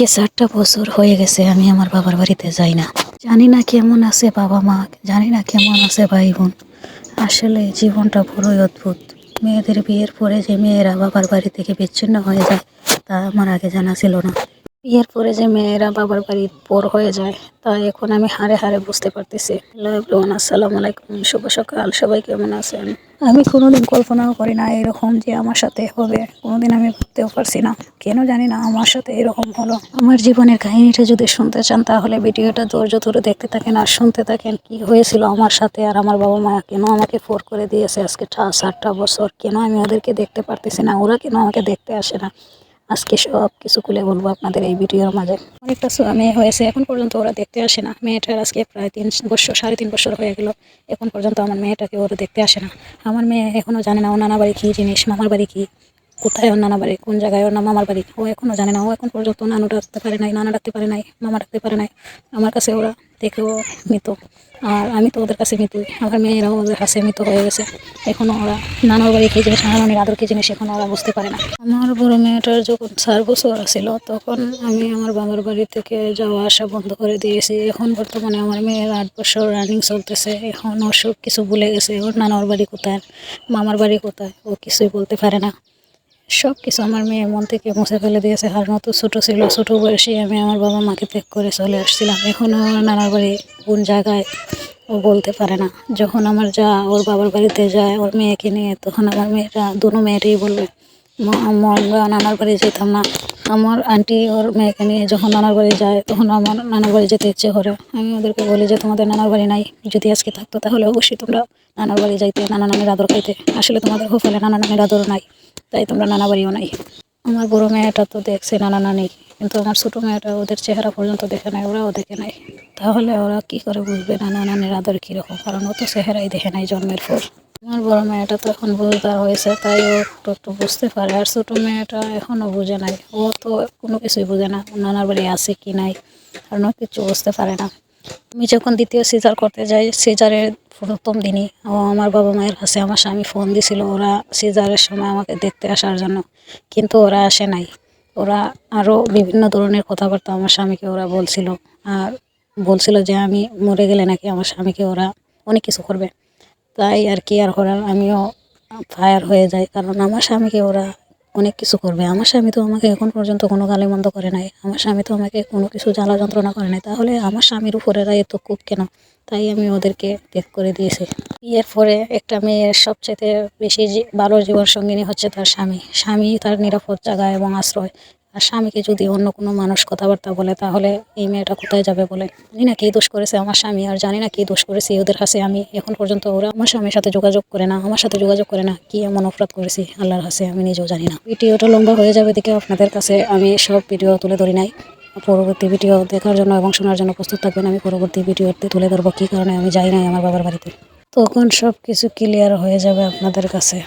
আজকে চারটা বছর হয়ে গেছে, আমি আমার বাবার বাড়িতে যাই না। জানি না কেমন আছে বাবা মা, জানি না কেমন আছে ভাই বোন। আসলে জীবনটা পুরোই অদ্ভুত। মেয়েদের বিয়ের পরে যে মেয়েরা বাবার বাড়ি থেকে বিচ্ছিন্ন হয়ে যায়, তা আমার আগে জানা ছিল না। বিয়ের পরে যে মেয়েরা বাবার বাড়ি পর হয়ে যায়, তা এখন আমি হারে হারে বুঝতে পারতেছি। হ্যালো এভরিওয়ান, আসসালামু আলাইকুম, শুভ সকাল, সবাই কেমন আছেন? আমি কোনোদিন কল্পনাও করি না এরকম যে আমার সাথে হবে, কোনোদিন আমি ভাবতেও পারছি না। কেন জানি না আমার সাথে এরকম হলো। আমার জীবনের কাহিনীটা যদি শুনতে চান, তাহলে ভিডিওটা ধৈর্য ধরে দেখতে থাকেন আর শুনতে থাকেন কি হয়েছিল আমার সাথে আর আমার বাবা মা কেন আমাকে ফোর করে দিয়েছে আজকে সাতটা বছর। কেন আমি ওদেরকে দেখতে পারতেছি না? ওরা কেন আমাকে দেখতে আসে না? আজকে সব কিছু খুলে বলব আপনাদের এই ভিডিওর মাঝে। অনেকটা মেয়ে হয়েছে, এখন পর্যন্ত ওরা দেখতে আসে না। মেয়েটার আজকে প্রায় তিন বছর, সাড়ে তিন বছর হয়ে গেল। এখন পর্যন্ত আমার মেয়েটাকে ওরা দেখতে আসে না। আমার মেয়ে এখনও জানে না ও নানা বাড়ি কী জিনিস, মামার বাড়ি কী। কোথায় ওর নানা বাড়ি? কোন জায়গায় ওর মামার বাড়ি? ও এখনও জানে না। ও এখন পর্যন্ত নানু ডাকতে পারে নাই, নানা ডাকতে পারে নাই, মামা ডাকতে পারে নাই। আমার কাছে ওরা দেখেও মৃত। আর আমি তো ওদের কাছে মৃতই আমার মেয়েরাও ওদের কাছে মৃত হয়ে গেছে। এখনও ওরা নানার বাড়ি কী জিনিস নানানির আদর কী জিনিস এখনও ওরা বুঝতে পারে না। আমার বড় মেয়েটার যখন চার বছর ছিল তখন আমি আমার বাবার বাড়ি থেকে যাওয়া আসা বন্ধ করে দিয়েছি। এখন বর্তমানে আমার মেয়ের আট বছর রানিং চলতেছে। এখন ও সব কিছু ভুলে গেছে। ওর নানার বাড়ি কোথায়? মামার বাড়ি কোথায়? ও কিছুই বলতে পারে না। সব কিছু আমার মেয়ে মন থেকে মুছে ফেলে দিয়েছে। আর মতো ছোটো ছিল, ছোটো বয়সে আমি আমার বাবা মাকে ত্যাগ করে চলে আসছিলাম। এখনও নানার বাড়ি কোন জায়গায় ও বলতে পারে না। যখন আমার যা ওর বাবার বাড়িতে যায় ওর মেয়েকে নিয়ে, তখন আমার মেয়েরা দুনো মেয়েরই বলবে মা, আমরা নানার বাড়ি যেতাম না। আমার আন্টি ওর মেয়েকে নিয়ে যখন নানার বাড়ি যায়, তখন আমার নানার বাড়ি যেতে ইচ্ছে করে। আমি ওদেরকে বলি যে, তোমাদের নানার বাড়ি নাই। যদি আজকে থাকতো, তাহলে অবশ্যই তোমরা নানার বাড়ি যাইতে, নানা নানির আদর খাইতে। আসলে তোমাদের হোফেলে নানা নানির আদর নাই, তাই তোমরা নানা বাড়িও নাই। আমার বড় মেয়েটা তো দেখছে নানা নানি, কিন্তু আমার ছোটো মেয়েটা ওদের চেহারা পর্যন্ত দেখে নাই, ওরাও দেখে নাই। তাহলে ওরা কি করে বুঝবে নানা নানির আদর কীরকম? কারণ ও তো চেহারাই দেখে নাই জন্মের পর। আমার বড় মেয়েটা তো এখন বুঝদার হয়েছে, তাই ও একটু একটু বুঝতে পারে। আর ছোটো মেয়েটা এখনও বুঝে নাই। ও তো কোনো কিছুই বুঝে না, নানার বাড়ি আছে কি নাই কারণ ও কিছু বুঝতে পারে না। আমি যখন দ্বিতীয় সিজার করতে যাই, সিজারের প্রথম দিনই ও আমার বাবা মায়ের কাছে আমার স্বামী ফোন দিছিল, ওরা সিজারের সময় আমাকে দেখতে আসার জন্য। কিন্তু ওরা আসে নাই। ওরা আরও বিভিন্ন ধরনের কথাবার্তা আমার স্বামীকে ওরা বলছিল। আর বলছিল যে, আমি মরে গেলে নাকি আমার স্বামীকে ওরা অনেক কিছু করবে। তাই আর কি, আর করার আমিও ফায়ার হয়ে যাই। কারণ আমার স্বামীকে ওরা অনেক কিছু করবে। আমার স্বামী তো আমাকে এখন পর্যন্ত কোনো গালি মন্দ করে নাই। আমার স্বামী তো আমাকে কোনো কিছু জ্বালা যন্ত্রণা করে নাই। তাহলে আমার স্বামীর উপরে রায় এত খুব কেন? তাই আমি ওদেরকে ত্যাগ করে দিয়েছি। বিয়ের পরে একটা মেয়ের সবচেয়ে বেশি ভালো জীবন সঙ্গিনী হচ্ছে তার স্বামী। স্বামী তার নিরাপদ জায়গা এবং আশ্রয়। আর স্বামীকে যদি অন্য কোনো মানুষ কথাবার্তা বলে, তাহলে এই মেয়েটা কোথায় যাবে বলে? জানি না কী দোষ করেছে আমার স্বামী, আর জানি না কী দোষ করেছি ওদের কাছে আমি এখন পর্যন্ত ওরা আমার স্বামীর সাথে যোগাযোগ করে না, আমার সাথে যোগাযোগ করে না, কি এমন অপরাধ করেছি আল্লাহর কাছে আমি নিজেও জানি না। ভিডিওটা লম্বা হয়ে যাবে দেখে আপনাদের কাছে আমি সব ভিডিও তুলে ধরি নাই। পরবর্তী ভিডিও দেখার জন্য এবং শোনার জন্য প্রস্তুত থাকবেন। আমি পরবর্তী ভিডিওতে তুলে ধরবো, কী কারণে আমি যাই নাই আমার বাবার বাড়িতে। তখন সব কিছু ক্লিয়ার হয়ে যাবে আপনাদের কাছে।